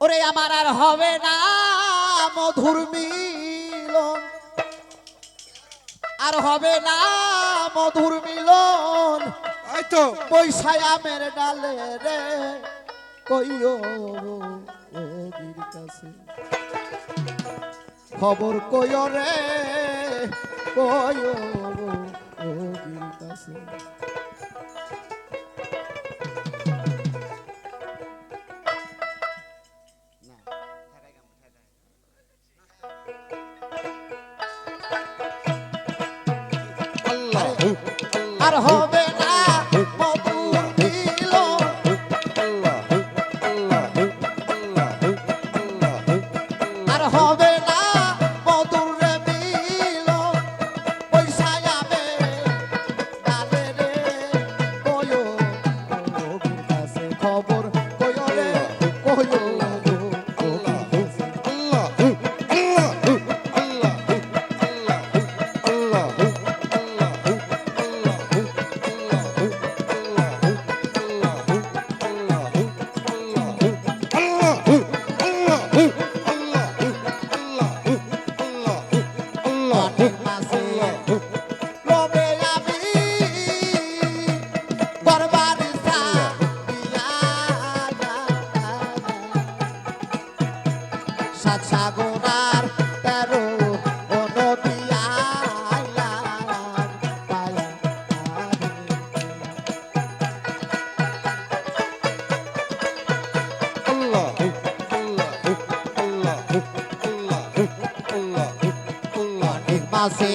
ওরে আমার আর হবে না মধুর মিলন। আর হবে না মধুর মিলন। তো। পয়সায় আমের ডালে রে কইও কাছে। খবর কইও রে কইও আর হবে আছে।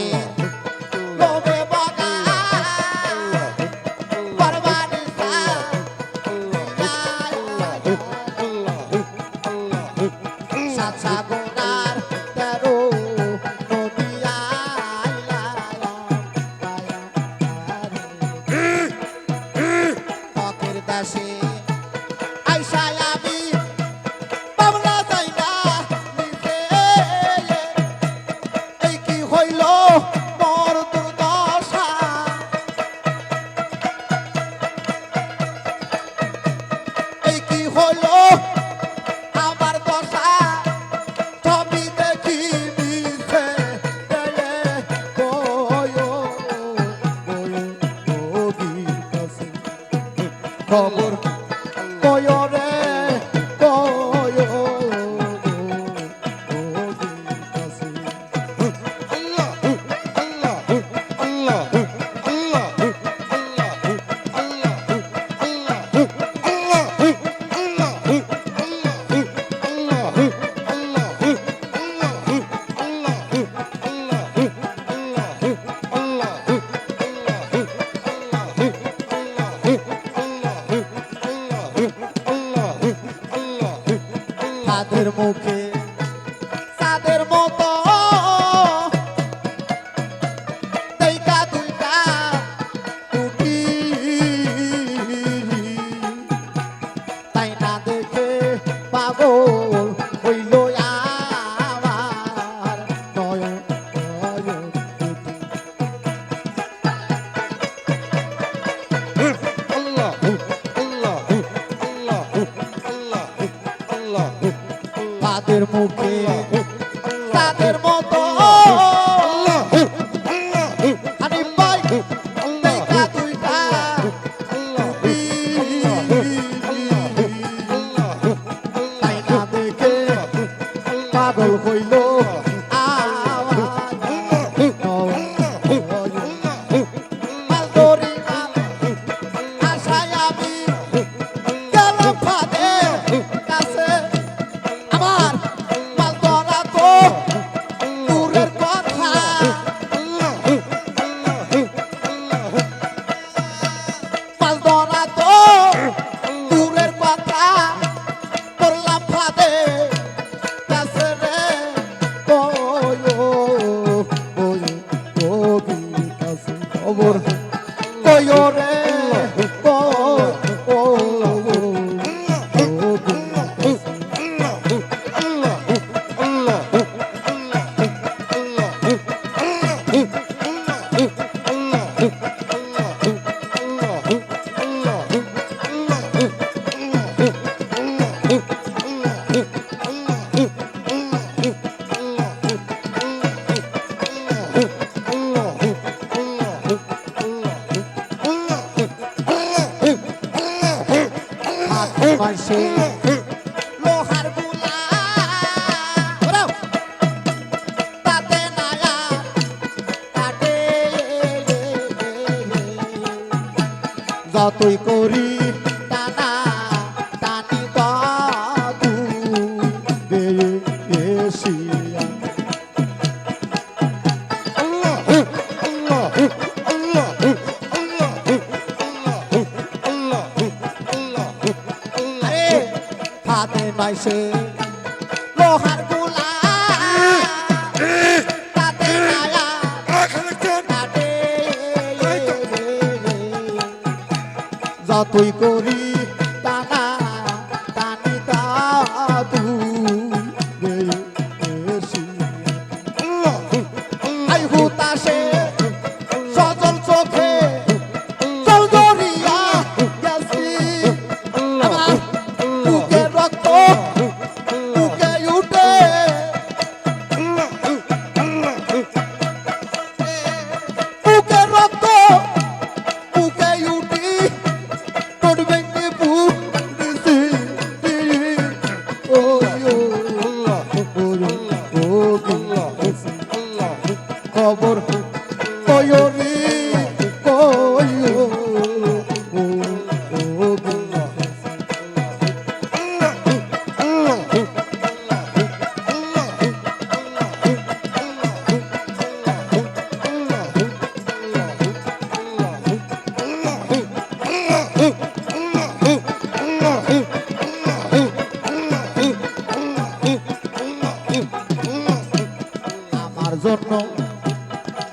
termo querido. আমার সে লোহারগুলা। তাতে নাগা কাটে যতই করি নাই সে লোহারগুলা তাতে ছায়া কাটে। যা তুই করিস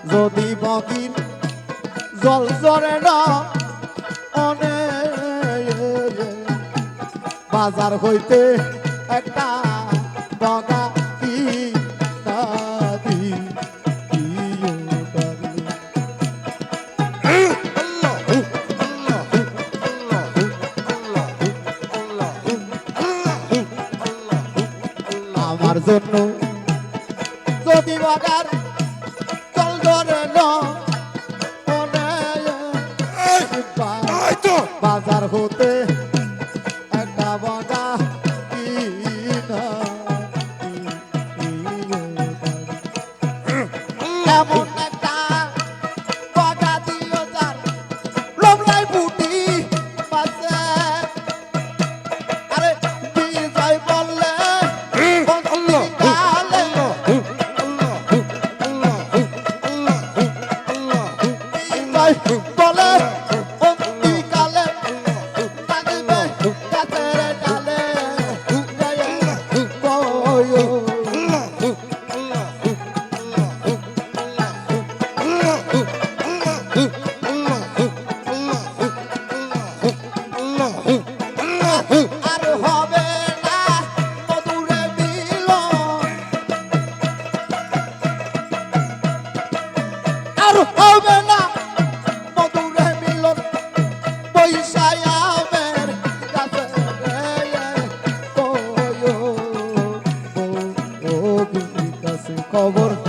যদি বদিন জল জরে না অনেক বাজার হইতে একটা बाज़ार होते খবর